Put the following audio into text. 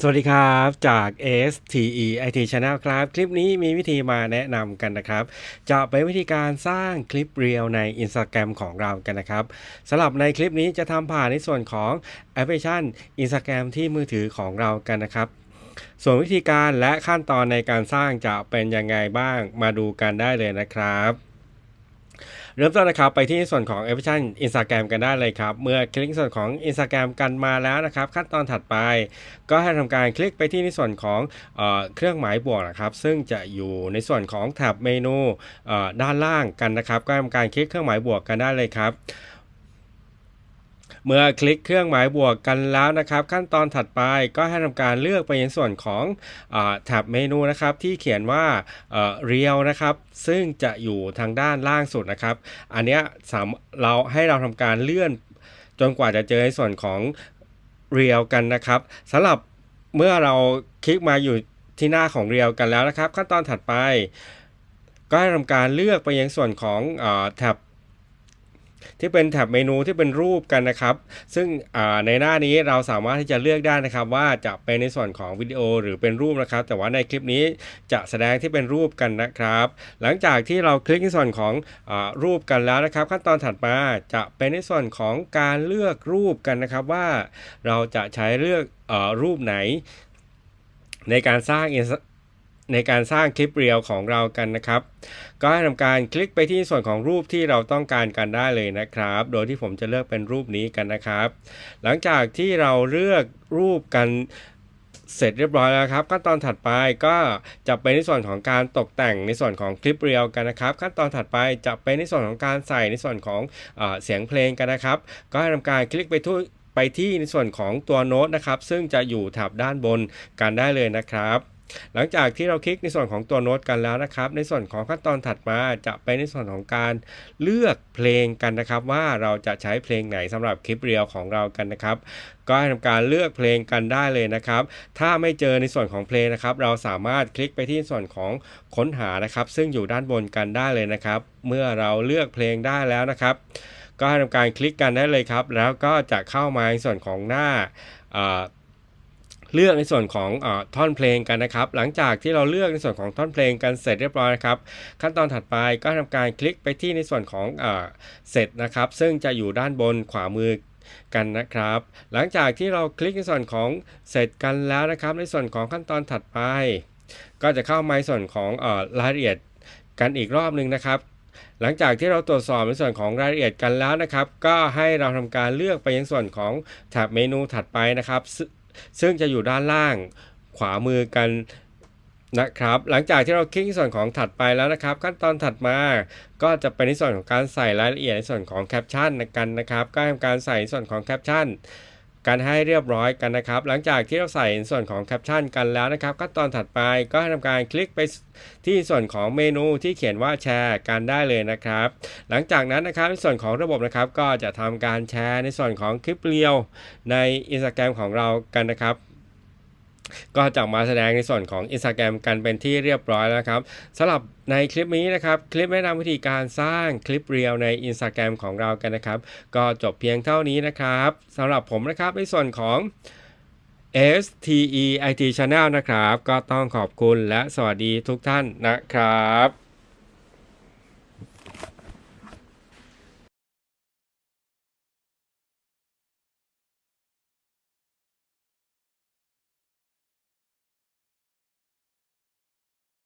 สวัสดีครับจาก STE IT Channel ครับ คลิปนี้มีวิธีมาแนะนำกันนะครับ จะเป็นวิธีการสร้างคลิปเรียวใน Instagram ของเรากันนะครับสำหรับในคลิปนี้จะทำผ่านในส่วนของแอปพลิเคชัน Instagram ที่มือถือของเรากันนะครับส่วนวิธีการและขั้นตอนในการสร้างจะเป็นยังไงบ้างมาดูกันได้เลยนะครับ เริ่มต้นนะครับไปที่ส่วนของแอปพลิเคชัน Instagram กันได้เลยครับ เมื่อคลิกส่วนของ Instagram กันมาแล้วนะครับ ขั้นตอนถัดไป ก็ให้ทำการคลิกไปที่ในส่วนของเออเครื่องหมายบวกนะครับ ซึ่งจะอยู่ในส่วนของแท็บเมนูด้านล่างกันนะครับ ก็ทำการคลิกเครื่องหมายบวกกันได้เลยครับ เมื่อคลิกเครื่องหมายบวกกันแล้วนะครับ ขั้นตอนถัดไปก็ให้ทำการเลือกไปในส่วนของอแท็บเมนูนะครับที่เขียนว่าเรียวนะครับ ซึ่งจะอยู่ทางด้านล่างสุดนะครับ อันนี้เราให้เราทำการเลื่อนจนกว่าจะเจอในส่วนของเรียวกันนะครับสำหรับเมื่อเราคลิกมาอยู่ที่หน้าของเรียวกันแล้วนะครับ ขั้นตอนถัดไป ก็ให้ทำการเลือกไปยังส่วนของอแท็บ ที่เป็นแท็บเมนูที่เป็นรูปกันนะครับ ซึ่งในหน้านี้เราสามารถที่จะเลือกได้นะครับ ว่าจะเป็นในส่วนของวิดีโอหรือเป็นรูปนะครับ แต่ว่าในคลิปนี้จะแสดงที่เป็นรูปกันนะครับ หลังจากที่เราคลิกในส่วนของอรูปกันแล้วนะครับ ขั้นตอนถัดมาจะเป็นในส่วนของการเลือกรูปกันนะครับว่าเราจะใช้เลือกอรูปไหนในการสร้าง ในการสร้างคลิปเรียวของเรากันนะครับ ก็ให้ทำการคลิกไปที่ส่วนของรูปที่เราต้องการกันได้เลยนะครับ โดยที่ผมจะเลือกเป็นรูปนี้กันนะครับ หลังจากที่เราเลือกรูปกันเสร็จเรียบร้อยแล้วครับขั้นตอนถัดไปก็จะเป็นในส่วนของการตกแต่งในส่วนของคลิปเรียวกันนะครับ ขั้นตอนถัดไปจะเป็นในส่วนของการใส่ในส่วนของเอเสียงเพลงกันนะครับ ก็ให้ทำการคลิกไปทุไปที่ในส่วนของตัวโน้ตนะครับ ซึ่งจะอยู่แถบด้านบนกันได้เลยนะครับ หลังจากที่เราคลิกในส่วนของตัวโน้ตกันแล้วนะครับ ในส่วนของขั้นตอนถัดมาจะเป็นในส่วนของการเลือกเพลงกันนะครับ ว่าเราจะใช้เพลงไหนสำหรับคลิปเรียวของเรากันนะครับ ก็ให้ทำการเลือกเพลงกันได้เลยนะครับ ถ้าไม่เจอในส่วนของเพลงนะครับ เราสามารถคลิกไปที่ส่วนของค้นหานะครับ ซึ่งอยู่ด้านบนกันได้เลยนะครับ เมื่อเราเลือกเพลงได้แล้วนะครับ ก็ให้ทำการคลิกกันได้เลยครับ แล้วก็จะเข้ามาในส่วนของหน้าอ่า เลือกในส่วนของอท่อนเพลงกันนะครับ หลังจากที่เราเลือกในส่วนของท่อนเพลงกันเสร็จเรียบร้อยนะครับ ขั้นตอนถัดไปก็ทำการคลิกไปที่ในส่วนของอเสร็จนะครับ ซึ่งจะอยู่ด้านบนขวามือกันนะครับ หลังจากที่เราคลิกในส่วนของเสร็จกันแล้วนะครับ ในส่วนของขั้นตอนถัดไป ก็จะเข้ามาในส่วนของอรายละเอียดกันอีกรอบหนึ่งนะครับหลังจากที่เราตรวจสอบในส่วนของรายละเอียดกันแล้วนะครับ ก็ให้เราทำการเลือกไปยังส่วนของแท็บเมนูถัดไปนะครับ ซึ่งจะอยู่ด้านล่างขวามือกันนะครับ หลังจากที่เราคลิกส่วนของถัดไปแล้วนะครับ ขั้นตอนถัดมาก็จะเป็นในส่วนของการใส่รายละเอียดในส่วนของแคปชั่นกันนะครับ ก็ทำการใส่ส่วนของแคปชั่น กันให้เรียบร้อยกันนะครับ หลังจากที่เราใส่ส่วนของแคปชั่นกันแล้วนะครับขั้นตอนถัดไปก็ให้ทำการคลิกไปที่ส่วนของเมนูที่เขียนว่าแชร์กันได้เลยนะครับ หลังจากนั้นนะครับในส่วนของระบบนะครับก็จะทำการแชร์ในส่วนของคลิปเรียวใน Instagram ของเรากันนะครับ ก็จะมาแสดงในส่วนของ Instagram กันเป็นที่เรียบร้อยแล้วครับสำหรับในคลิปนี้นะครับ คลิปแนะนำวิธีการสร้างคลิปเรียวใน Instagram ของเรากันนะครับ ก็จบเพียงเท่านี้นะครับสำหรับผมนะครับในส่วนของ STE IT Channel นะครับ ก็ต้องขอบคุณและสวัสดีทุกท่านนะครับ